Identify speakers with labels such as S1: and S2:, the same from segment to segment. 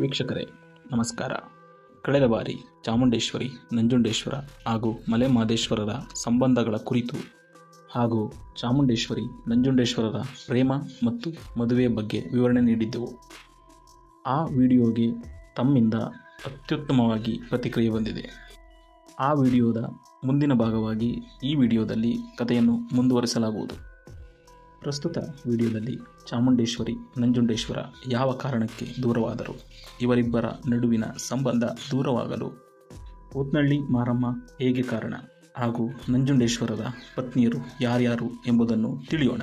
S1: ವೀಕ್ಷಕರೇ, ನಮಸ್ಕಾರ. ಕಳೆದ ಬಾರಿ ಚಾಮುಂಡೇಶ್ವರಿ, ನಂಜುಂಡೇಶ್ವರ ಹಾಗೂ ಮಲೆಮಹದೇಶ್ವರರ ಸಂಬಂಧಗಳ ಕುರಿತು ಹಾಗೂ ಚಾಮುಂಡೇಶ್ವರಿ, ನಂಜುಂಡೇಶ್ವರರ ಪ್ರೇಮ ಮತ್ತು ಮದುವೆಯ ಬಗ್ಗೆ ವಿವರಣೆ ನೀಡಿದ್ದೆವು. ಆ ವಿಡಿಯೋಗೆ ತಮ್ಮಿಂದ ಅತ್ಯುತ್ತಮವಾಗಿ ಪ್ರತಿಕ್ರಿಯೆ ಬಂದಿದೆ. ಆ ವಿಡಿಯೋದ ಮುಂದಿನ ಭಾಗವಾಗಿ ಈ ವಿಡಿಯೋದಲ್ಲಿ ಕಥೆಯನ್ನು ಮುಂದುವರಿಸಲಾಗುವುದು. ಪ್ರಸ್ತುತ ವಿಡಿಯೋದಲ್ಲಿ ಚಾಮುಂಡೇಶ್ವರಿ, ನಂಜುಂಡೇಶ್ವರ ಯಾವ ಕಾರಣಕ್ಕೆ ದೂರವಾದರು? ಇವರಿಬ್ಬರ ನಡುವಿನ ಸಂಬಂಧ ದೂರವಾಗಲು ಉತ್ನಳ್ಳಿ ಮಾರಮ್ಮ ಹೇಗೆ ಕಾರಣ? ಹಾಗೂ ನಂಜುಂಡೇಶ್ವರದ ಪತ್ನಿಯರು ಯಾರ್ಯಾರು ಎಂಬುದನ್ನು ತಿಳಿಯೋಣ.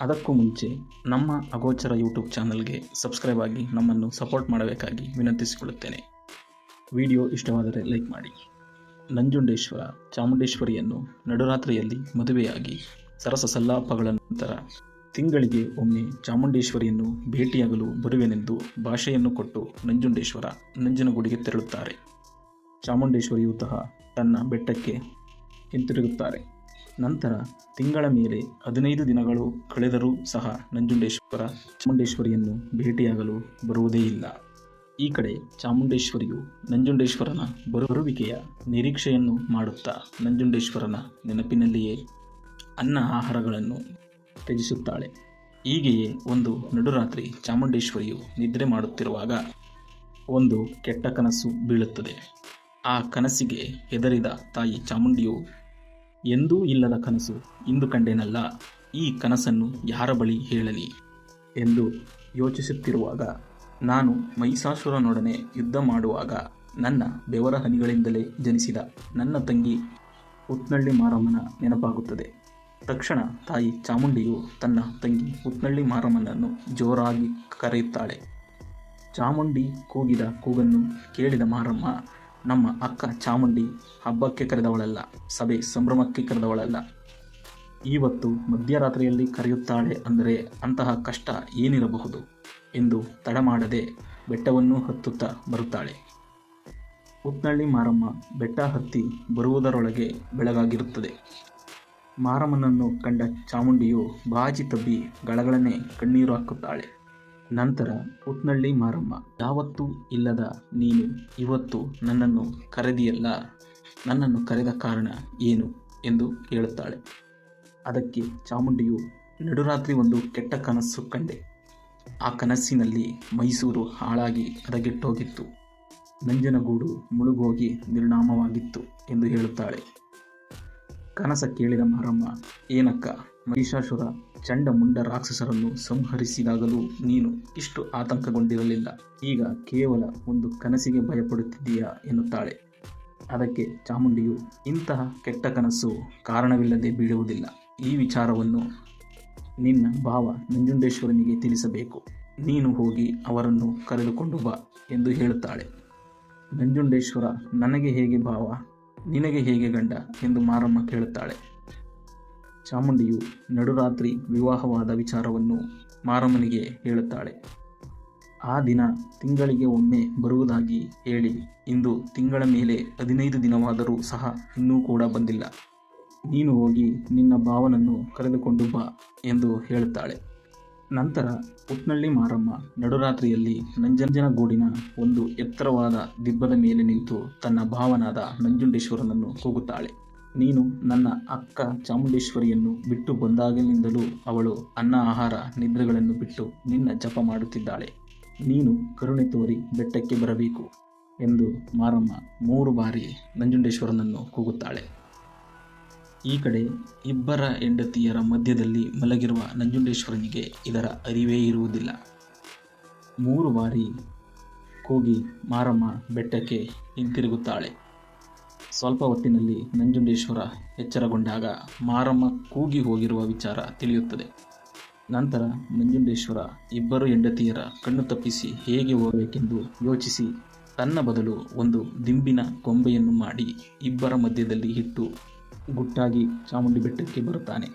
S1: ಅದಕ್ಕೂ ಮುಂಚೆ ನಮ್ಮ ಅಗೋಚರ ಯೂಟ್ಯೂಬ್ ಚಾನಲ್ಗೆ ಸಬ್ಸ್ಕ್ರೈಬ್ ಆಗಿ ನಮ್ಮನ್ನು ಸಪೋರ್ಟ್ ಮಾಡಬೇಕಾಗಿ ವಿನಂತಿಸಿಕೊಳ್ಳುತ್ತೇನೆ. ವಿಡಿಯೋ ಇಷ್ಟವಾದರೆ ಲೈಕ್ ಮಾಡಿ. ನಂಜುಂಡೇಶ್ವರ ಚಾಮುಂಡೇಶ್ವರಿಯನ್ನು ನಡುರಾತ್ರಿಯಲ್ಲಿ ಮದುವೆಯಾಗಿ ಸರಸ ಸಲ್ಲಾಪಗಳ ನಂತರ ತಿಂಗಳಿಗೆ ಒಮ್ಮೆ ಚಾಮುಂಡೇಶ್ವರಿಯನ್ನು ಭೇಟಿಯಾಗಲು ಬರುವೆನೆಂದು ಭಾಷೆಯನ್ನು ಕೊಟ್ಟು ನಂಜುಂಡೇಶ್ವರ ನಂಜನಗೂಡಿಗೆ ತೆರಳುತ್ತಾರೆ. ಚಾಮುಂಡೇಶ್ವರಿಯು ಸಹ ತನ್ನ ಬೆಟ್ಟಕ್ಕೆ ಹಿಂತಿರುಗುತ್ತಾರೆ. ನಂತರ ತಿಂಗಳ ಮೇಲೆ ಹದಿನೈದು ದಿನಗಳು ಕಳೆದರೂ ಸಹ ನಂಜುಂಡೇಶ್ವರ ಚಾಮುಂಡೇಶ್ವರಿಯನ್ನು ಭೇಟಿಯಾಗಲು ಬರುವುದೇ ಇಲ್ಲ. ಈ ಕಡೆ ಚಾಮುಂಡೇಶ್ವರಿಯು ನಂಜುಂಡೇಶ್ವರನ ಬರುವಿಕೆಯ ನಿರೀಕ್ಷೆಯನ್ನು ಮಾಡುತ್ತಾ ನಂಜುಂಡೇಶ್ವರನ ನೆನಪಿನಲ್ಲಿಯೇ ಅನ್ನ ಆಹಾರಗಳನ್ನು ತ್ಯಜಿಸುತ್ತಾಳೆ. ಹೀಗೆಯೇ ಒಂದು ನಡುರಾತ್ರಿ ಚಾಮುಂಡೇಶ್ವರಿಯು ನಿದ್ರೆ ಮಾಡುತ್ತಿರುವಾಗ ಒಂದು ಕೆಟ್ಟ ಕನಸು ಬೀಳುತ್ತದೆ. ಆ ಕನಸಿಗೆ ಹೆದರಿದ ತಾಯಿ ಚಾಮುಂಡಿಯು, ಎಂದೂ ಇಲ್ಲದ ಕನಸು ಇಂದು ಕಂಡೇನಲ್ಲ, ಈ ಕನಸನ್ನು ಯಾರ ಬಳಿ ಹೇಳಲಿ? ಎಂದು ಯೋಚಿಸುತ್ತಿರುವಾಗ ನಾನು ಮೈಸಾಸುರನೊಡನೆ ಯುದ್ಧ ಮಾಡುವಾಗ ನನ್ನ ಬೆವರ ಹನಿಗಳಿಂದಲೇ ಜನಿಸಿದ ನನ್ನ ತಂಗಿ ಉತ್ನಳ್ಳಿ ಮಾರಮ್ಮನ ನೆನಪಾಗುತ್ತದೆ. ತಕ್ಷಣ ತಾಯಿ ಚಾಮುಂಡಿಯು ತನ್ನ ತಂಗಿ ಉತ್ನಳ್ಳಿ ಮಾರಮ್ಮನನ್ನು ಜೋರಾಗಿ ಕರೆಯುತ್ತಾಳೆ. ಚಾಮುಂಡಿ ಕೂಗಿದ ಕೂಗನ್ನು ಕೇಳಿದ ಮಾರಮ್ಮ, ನಮ್ಮ ಅಕ್ಕ ಚಾಮುಂಡಿ ಹಬ್ಬಕ್ಕೆ ಕರೆದವಳಲ್ಲ, ಸಭೆ ಸಂಭ್ರಮಕ್ಕೆ ಕರೆದವಳಲ್ಲ. ಇವತ್ತು ಮಧ್ಯರಾತ್ರಿಯಲ್ಲಿ ಕರೆಯುತ್ತಾಳೆ ಅಂದರೆ ಅಂತಹ ಕಷ್ಟ ಏನಿರಬಹುದು? ಎಂದು ತಡ ಮಾಡದೆ ಬೆಟ್ಟವನ್ನು ಹತ್ತುತ್ತಾ ಬರುತ್ತಾಳೆ. ಉತ್ನಳ್ಳಿ ಮಾರಮ್ಮ ಬೆಟ್ಟ ಹತ್ತಿ ಬರುವುದರೊಳಗೆ ಬೆಳಗಾಗಿರುತ್ತದೆ. ಮಾರಮ್ಮನನ್ನು ಕಂಡ ಚಾಮುಂಡಿಯು ಬಾಜಿ ತಬ್ಬಿ ಗಳಗಳನ್ನೇ ಕಣ್ಣೀರು ಹಾಕುತ್ತಾಳೆ. ನಂತರ ಉತ್ನಳ್ಳಿ ಮಾರಮ್ಮ, ಯಾವತ್ತೂ ಇಲ್ಲದ ನೀನು, ಇವತ್ತು ನನ್ನನ್ನು ಕರೆದಿಯಲ್ಲ. ನನ್ನನ್ನು ಕರೆದ ಕಾರಣ ಏನು? ಎಂದು ಕೇಳುತ್ತಾಳೆ. ಅದಕ್ಕೆ ಚಾಮುಂಡಿಯು ನಡುರಾತ್ರಿ ಒಂದು ಕೆಟ್ಟ ಕನಸು ಕಂಡೆ. ಆ ಕನಸಿನಲ್ಲಿ ಮೈಸೂರು ಹಾಳಾಗಿ ಹದಗೆಟ್ಟೋಗಿತ್ತು. ನಂಜನಗೂಡು ಮುಳುಗೋಗಿ ನಿರ್ಣಾಮವಾಗಿತ್ತು ಎಂದು ಹೇಳುತ್ತಾಳೆ. ಕನಸ ಕೇಳಿದ ಮಾರಮ್ಮ, ಏನಕ್ಕ? ಮಹಿಷಾಸುರ, ಚಂಡ ಮುಂಡ ರಾಕ್ಷಸರನ್ನು ಸಂಹರಿಸಿದಾಗಲೂ ನೀನು ಇಷ್ಟು ಆತಂಕಗೊಂಡಿರಲಿಲ್ಲ. ಈಗ ಕೇವಲ ಒಂದು ಕನಸಿಗೆ ಭಯಪಡುತ್ತಿದ್ದೀಯಾ? ಎನ್ನುತ್ತಾಳೆ. ಅದಕ್ಕೆ ಚಾಮುಂಡಿಯು, ಇಂತಹ ಕೆಟ್ಟ ಕನಸು ಕಾರಣವಿಲ್ಲದೆ ಬೀಳುವುದಿಲ್ಲ. ಈ ವಿಚಾರವನ್ನು ನಿನ್ನ ಭಾವ ನಂಜುಂಡೇಶ್ವರನಿಗೆ ತಿಳಿಸಬೇಕು. ನೀನು ಹೋಗಿ ಅವರನ್ನು ಕರೆದುಕೊಂಡು ಬಾ ಎಂದು ಹೇಳುತ್ತಾಳೆ. ನಂಜುಂಡೇಶ್ವರ, ನನಗೆ ಹೇಗೆ ಭಾವ? ನಿನಗೆ ಹೇಗೆ ಗಂಡ ಎಂದು ಮಾರಮ್ಮ ಕೇಳುತ್ತಾಳೆ. ಚಾಮುಂಡಿಯು ನಡುರಾತ್ರಿ ವಿವಾಹವಾದ ವಿಚಾರವನ್ನು ಮಾರಮ್ಮನಿಗೆ ಹೇಳುತ್ತಾಳೆ. ಆ ದಿನ ತಿಂಗಳಿಗೆ ಒಮ್ಮೆ ಬರುವುದಾಗಿ ಹೇಳಿ, ಇಂದು ತಿಂಗಳ ಮೇಲೆ ಹದಿನೈದು ದಿನವಾದರೂ ಸಹ ಇನ್ನೂ ಕೂಡ ಬಂದಿಲ್ಲ. ನೀನು ಹೋಗಿ ನಿನ್ನ ಭಾವನನ್ನು ಕರೆದುಕೊಂಡು ಬಾ ಎಂದು ಹೇಳುತ್ತಾಳೆ. ನಂತರ ಪುಟ್ನಳ್ಳಿ ಮಾರಮ್ಮ ನಡುರಾತ್ರಿಯಲ್ಲಿ ನಂಜನಗೂಡಿನ ಒಂದು ಎತ್ತರವಾದ ದಿಬ್ಬದ ಮೇಲೆ ನಿಂತು ತನ್ನ ಭಾವನಾದ ನಂಜುಂಡೇಶ್ವರನನ್ನು ಕೂಗುತ್ತಾಳೆ. ನೀನು ನನ್ನ ಅಕ್ಕ ಚಾಮುಂಡೇಶ್ವರಿಯನ್ನು ಬಿಟ್ಟು ಬಂದಾಗಲಿಂದಲೂ ಅವಳು ಅನ್ನ ಆಹಾರ ನಿದ್ರೆಗಳನ್ನು ಬಿಟ್ಟು ನಿನ್ನ ಜಪ ಮಾಡುತ್ತಿದ್ದಾಳೆ. ನೀನು ಕರುಣೆ ತೋರಿ ಬೆಟ್ಟಕ್ಕೆ ಬರಬೇಕು ಎಂದು ಮಾರಮ್ಮ ಮೂರು ಬಾರಿ ನಂಜುಂಡೇಶ್ವರನನ್ನು ಕೂಗುತ್ತಾಳೆ. ಈ ಕಡೆ ಇಬ್ಬರ ಹೆಂಡತಿಯರ ಮಧ್ಯದಲ್ಲಿ ಮಲಗಿರುವ ನಂಜುಂಡೇಶ್ವರನಿಗೆ ಇದರ ಅರಿವೇ ಇರುವುದಿಲ್ಲ. ಮೂರು ಬಾರಿ ಕೂಗಿ ಮಾರಮ್ಮ ಬೆಟ್ಟಕ್ಕೆ ಹಿಂತಿರುಗುತ್ತಾಳೆ. ಸ್ವಲ್ಪ ಹೊತ್ತಿನಲ್ಲಿ ನಂಜುಂಡೇಶ್ವರ ಎಚ್ಚರಗೊಂಡಾಗ ಮಾರಮ್ಮ ಕೂಗಿ ಹೋಗಿರುವ ವಿಚಾರ ತಿಳಿಯುತ್ತದೆ. ನಂತರ ನಂಜುಂಡೇಶ್ವರ ಇಬ್ಬರು ಹೆಂಡತಿಯರ ಕಣ್ಣು ತಪ್ಪಿಸಿ ಹೇಗೆ ಹೋಗಬೇಕೆಂದು ಯೋಚಿಸಿ ತನ್ನ ಬದಲು ಒಂದು ದಿಂಬಿನ ಕೊಂಬೆಯನ್ನು ಮಾಡಿ ಇಬ್ಬರ ಮಧ್ಯದಲ್ಲಿ ಇಟ್ಟು ಗುಟ್ಟಾಗಿ ಚಾಮುಂಡಿ ಬೆಟ್ಟಕ್ಕೆ ಬರುತ್ತಾನೆ.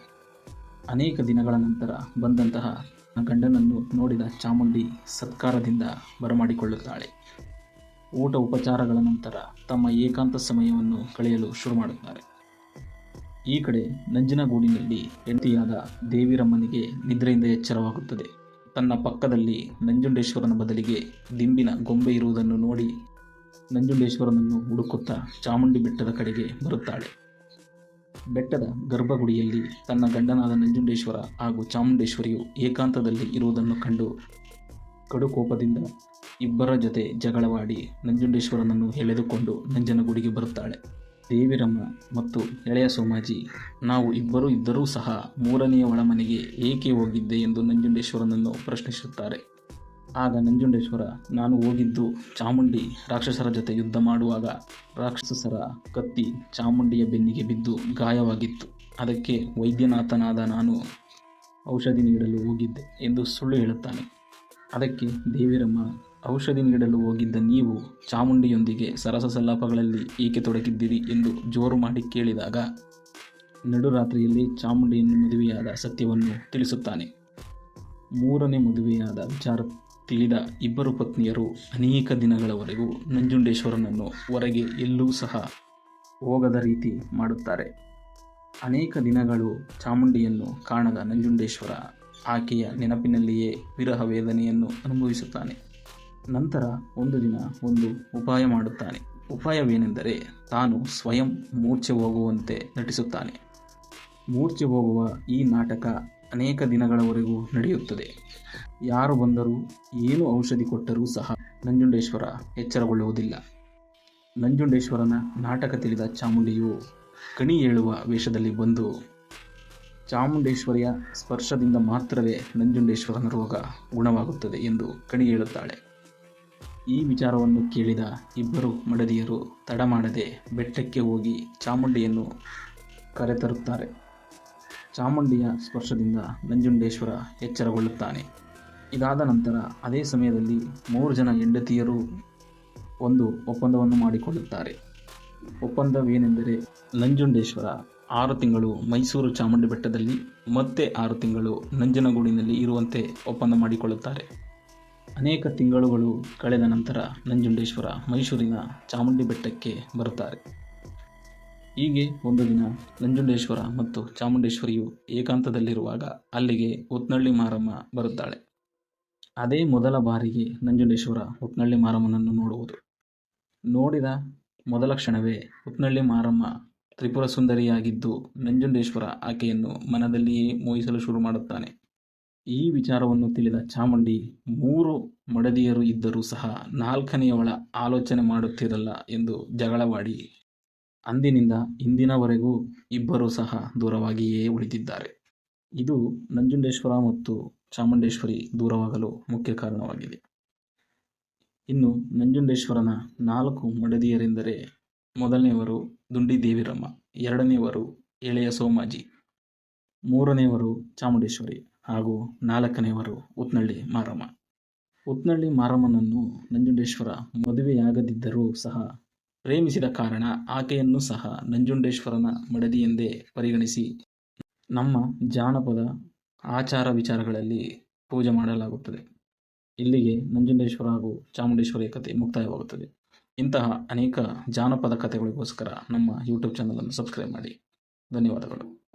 S1: ಅನೇಕ ದಿನಗಳ ನಂತರ ಬಂದಂತಹ ಗಂಡನನ್ನು ನೋಡಿದ ಚಾಮುಂಡಿ ಸತ್ಕಾರದಿಂದ ಬರಮಾಡಿಕೊಳ್ಳುತ್ತಾಳೆ. ಊಟ ಉಪಚಾರಗಳ ನಂತರ ತಮ್ಮ ಏಕಾಂತ ಸಮಯವನ್ನು ಕಳೆಯಲು ಶುರು ಮಾಡುತ್ತಾರೆ. ಈ ಕಡೆ ನಂಜನಗೂಡಿನಲ್ಲಿ ಹೆಂಡತಿಯಾದ ದೇವಿರಮ್ಮನಿಗೆ ನಿದ್ರೆಯಿಂದ ಎಚ್ಚರವಾಗುತ್ತದೆ. ತನ್ನ ಪಕ್ಕದಲ್ಲಿ ನಂಜುಂಡೇಶ್ವರನ ಬದಲಿಗೆ ದಿಂಬಿನ ಗೊಂಬೆ ಇರುವುದನ್ನು ನೋಡಿ ನಂಜುಂಡೇಶ್ವರನನ್ನು ಹುಡುಕುತ್ತಾ ಚಾಮುಂಡಿ ಬೆಟ್ಟದ ಕಡೆಗೆ ಬರುತ್ತಾಳೆ. ಬೆಟ್ಟದ ಗರ್ಭಗುಡಿಯಲ್ಲಿ ತನ್ನ ಗಂಡನಾದ ನಂಜುಂಡೇಶ್ವರ ಹಾಗೂ ಚಾಮುಂಡೇಶ್ವರಿಯು ಏಕಾಂತದಲ್ಲಿ ಇರುವುದನ್ನು ಕಂಡು ಕಡುಕೋಪದಿಂದ ಇಬ್ಬರ ಜೊತೆ ಜಗಳವಾಡಿ ನಂಜುಂಡೇಶ್ವರನನ್ನು ಎಳೆದುಕೊಂಡು ನಂಜನಗುಡಿಗೆ ಬರುತ್ತಾಳೆ. ದೇವಿರಮ್ಮ ಮತ್ತು ಎಳೆಯ ಸೋಮಾಜಿ, ನಾವು ಇಬ್ಬರೂ ಇದ್ದರೂ ಸಹ ಮೂರನೆಯ ಒಳಮನೆಗೆ ಏಕೆ ಹೋಗಿದ್ದೆ ಎಂದು ನಂಜುಂಡೇಶ್ವರನನ್ನು ಪ್ರಶ್ನಿಸುತ್ತಾರೆ. ಆಗ ನಂಜುಂಡೇಶ್ವರ, ನಾನು ಹೋಗಿದ್ದು ಚಾಮುಂಡಿ ರಾಕ್ಷಸರ ಜೊತೆ ಯುದ್ಧ ಮಾಡುವಾಗ ರಾಕ್ಷಸರ ಕತ್ತಿ ಚಾಮುಂಡಿಯ ಬೆನ್ನಿಗೆ ಬಿದ್ದು ಗಾಯವಾಗಿತ್ತು. ಅದಕ್ಕೆ ವೈದ್ಯನಾಥನಾದ ನಾನು ಔಷಧಿ ನೀಡಲು ಹೋಗಿದ್ದೆ ಎಂದು ಸುಳ್ಳು ಹೇಳುತ್ತಾನೆ. ಅದಕ್ಕೆ ದೇವಿರಮ್ಮ, ಔಷಧಿ ನೀಡಲು ಹೋಗಿದ್ದ ನೀವು ಚಾಮುಂಡಿಯೊಂದಿಗೆ ಸರಸ ಸಲ್ಲಾಪಗಳಲ್ಲಿ ಏಕೆ ತೊಡಗಿದ್ದೀರಿ ಎಂದು ಜೋರು ಮಾಡಿ ಕೇಳಿದಾಗ ನಡುರಾತ್ರಿಯಲ್ಲಿ ಚಾಮುಂಡಿಯನ್ನು ಮದುವೆಯಾದ ಸತ್ಯವನ್ನು ತಿಳಿಸುತ್ತಾನೆ. ಮೂರನೇ ಮದುವೆಯಾದ ವಿಚಾರ ತಿಳಿದ ಇಬ್ಬರು ಪತ್ನಿಯರು ಅನೇಕ ದಿನಗಳವರೆಗೂ ನಂಜುಂಡೇಶ್ವರನನ್ನು ಹೊರಗೆ ಎಲ್ಲೂ ಸಹ ಹೋಗದ ರೀತಿ ಮಾಡುತ್ತಾರೆ. ಅನೇಕ ದಿನಗಳು ಚಾಮುಂಡಿಯನ್ನು ಕಾಣದ ನಂಜುಂಡೇಶ್ವರ ಆಕೆಯ ನೆನಪಿನಲ್ಲಿಯೇ ವಿರಹ ವೇದನೆಯನ್ನು ಅನುಭವಿಸುತ್ತಾನೆ. ನಂತರ ಒಂದು ದಿನ ಒಂದು ಉಪಾಯ ಮಾಡುತ್ತಾನೆ. ಉಪಾಯವೇನೆಂದರೆ ತಾನು ಸ್ವಯಂ ಮೂರ್ಛೆ ಹೋಗುವಂತೆ ನಟಿಸುತ್ತಾನೆ. ಮೂರ್ಛೆ ಹೋಗುವ ಈ ನಾಟಕ ಅನೇಕ ದಿನಗಳವರೆಗೂ ನಡೆಯುತ್ತದೆ. ಯಾರು ಬಂದರೂ, ಏನು ಔಷಧಿ ಕೊಟ್ಟರೂ ಸಹ ನಂಜುಂಡೇಶ್ವರ ಎಚ್ಚರಗೊಳ್ಳುವುದಿಲ್ಲ. ನಂಜುಂಡೇಶ್ವರನ ನಾಟಕ ತಿಳಿದ ಚಾಮುಂಡಿಯು ಕಣಿ ಹೇಳುವ ವೇಷದಲ್ಲಿ ಬಂದು, ಚಾಮುಂಡೇಶ್ವರಿಯ ಸ್ಪರ್ಶದಿಂದ ಮಾತ್ರವೇ ನಂಜುಂಡೇಶ್ವರನ ರೋಗ ಗುಣವಾಗುತ್ತದೆ ಎಂದು ಕಣಿ ಹೇಳುತ್ತಾಳೆ ಈ ವಿಚಾರವನ್ನು ಕೇಳಿದ ಇಬ್ಬರು ಮಡದಿಯರು ತಡ ಮಾಡದೆ ಬೆಟ್ಟಕ್ಕೆ ಹೋಗಿ ಚಾಮುಂಡಿಯನ್ನು ಕರೆತರುತ್ತಾರೆ. ಚಾಮುಂಡಿಯ ಸ್ಪರ್ಶದಿಂದ ನಂಜುಂಡೇಶ್ವರ ಎಚ್ಚರಗೊಳ್ಳುತ್ತಾನೆ. ಇದಾದ ನಂತರ ಅದೇ ಸಮಯದಲ್ಲಿ ಮೂರು ಜನ ಹೆಂಡತಿಯರು ಒಂದು ಒಪ್ಪಂದವನ್ನು ಮಾಡಿಕೊಳ್ಳುತ್ತಾರೆ. ಒಪ್ಪಂದವೇನೆಂದರೆ ನಂಜುಂಡೇಶ್ವರ ಆರು ತಿಂಗಳು ಮೈಸೂರು ಚಾಮುಂಡಿ ಬೆಟ್ಟದಲ್ಲಿ ಮತ್ತೆ ಆರು ತಿಂಗಳು ನಂಜನಗೂಡಿನಲ್ಲಿ ಇರುವಂತೆ ಒಪ್ಪಂದ ಮಾಡಿಕೊಳ್ಳುತ್ತಾರೆ. ಅನೇಕ ತಿಂಗಳುಗಳು ಕಳೆದ ನಂತರ ನಂಜುಂಡೇಶ್ವರ ಮೈಸೂರಿನ ಚಾಮುಂಡಿ ಬೆಟ್ಟಕ್ಕೆ ಬರುತ್ತಾರೆ. ಹೀಗೆ ಒಂದು ದಿನ ನಂಜುಂಡೇಶ್ವರ ಮತ್ತು ಚಾಮುಂಡೇಶ್ವರಿಯು ಏಕಾಂತದಲ್ಲಿರುವಾಗ ಅಲ್ಲಿಗೆ ಉತ್ನಳ್ಳಿ ಮಾರಮ್ಮ ಬರುತ್ತಾಳೆ. ಅದೇ ಮೊದಲ ಬಾರಿಗೆ ನಂಜುಂಡೇಶ್ವರ ಉತ್ನಳ್ಳಿ ಮಾರಮ್ಮನನ್ನು ನೋಡುವುದು. ನೋಡಿದ ಮೊದಲ ಕ್ಷಣವೇ ಉತ್ನಳ್ಳಿ ಮಾರಮ್ಮ ತ್ರಿಪುರ ಸುಂದರಿಯಾಗಿದ್ದು ನಂಜುಂಡೇಶ್ವರ ಆಕೆಯನ್ನು ಮನದಲ್ಲಿಯೇ ಮೋಹಿಸಲು ಶುರು ಮಾಡುತ್ತಾನೆ. ಈ ವಿಚಾರವನ್ನು ತಿಳಿದ ಚಾಮುಂಡಿ ಮೂರು ಮಡದಿಯರು ಇದ್ದರೂ ಸಹ ನಾಲ್ಕನೆಯವಳ ಆಲೋಚನೆ ಮಾಡುತ್ತಿರಲ್ಲ ಎಂದು ಜಗಳವಾಡಿ ಅಂದಿನಿಂದ ಇಂದಿನವರೆಗೂ ಇಬ್ಬರೂ ಸಹ ದೂರವಾಗಿಯೇ ಉಳಿದಿದ್ದಾರೆ. ಇದು ನಂಜುಂಡೇಶ್ವರ ಮತ್ತು ಚಾಮುಂಡೇಶ್ವರಿ ದೂರವಾಗಲು ಮುಖ್ಯ ಕಾರಣವಾಗಿದೆ. ಇನ್ನು ನಂಜುಂಡೇಶ್ವರನ ನಾಲ್ಕು ಮಡದಿಯರೆಂದರೆ ಮೊದಲನೆಯವರು ದುಂಡಿ ದೇವಿರಮ್ಮ ಎರಡನೆಯವರು ಎಳೆಯ ಸೋಮಾಜಿ, ಮೂರನೆಯವರು ಚಾಮುಂಡೇಶ್ವರಿ ಹಾಗೂ ನಾಲ್ಕನೆಯವರು ಉತ್ನಳ್ಳಿ ಮಾರಮ್ಮ. ಉತ್ನಳ್ಳಿ ಮಾರಮ್ಮನನ್ನು ನಂಜುಂಡೇಶ್ವರ ಮದುವೆಯಾಗದಿದ್ದರೂ ಸಹ ಪ್ರೇಮಿಸಿದ ಕಾರಣ ಆಕೆಯನ್ನು ಸಹ ನಂಜುಂಡೇಶ್ವರನ ಮಡದಿ ಎಂದೇ ಪರಿಗಣಿಸಿ ನಮ್ಮ ಜಾನಪದ ಆಚಾರ ವಿಚಾರಗಳಲ್ಲಿ ಪೂಜೆ ಮಾಡಲಾಗುತ್ತದೆ. ಇಲ್ಲಿಗೆ ನಂಜುಂಡೇಶ್ವರ ಹಾಗೂ ಚಾಮುಂಡೇಶ್ವರಿ ಕಥೆ ಮುಕ್ತಾಯವಾಗುತ್ತದೆ. ಇಂತಹ ಅನೇಕ ಜಾನಪದ ಕಥೆಗಳಿಗೋಸ್ಕರ ನಮ್ಮ ಯೂಟ್ಯೂಬ್ ಚಾನಲನ್ನು ಸಬ್ಸ್ಕ್ರೈಬ್ ಮಾಡಿ. ಧನ್ಯವಾದಗಳು.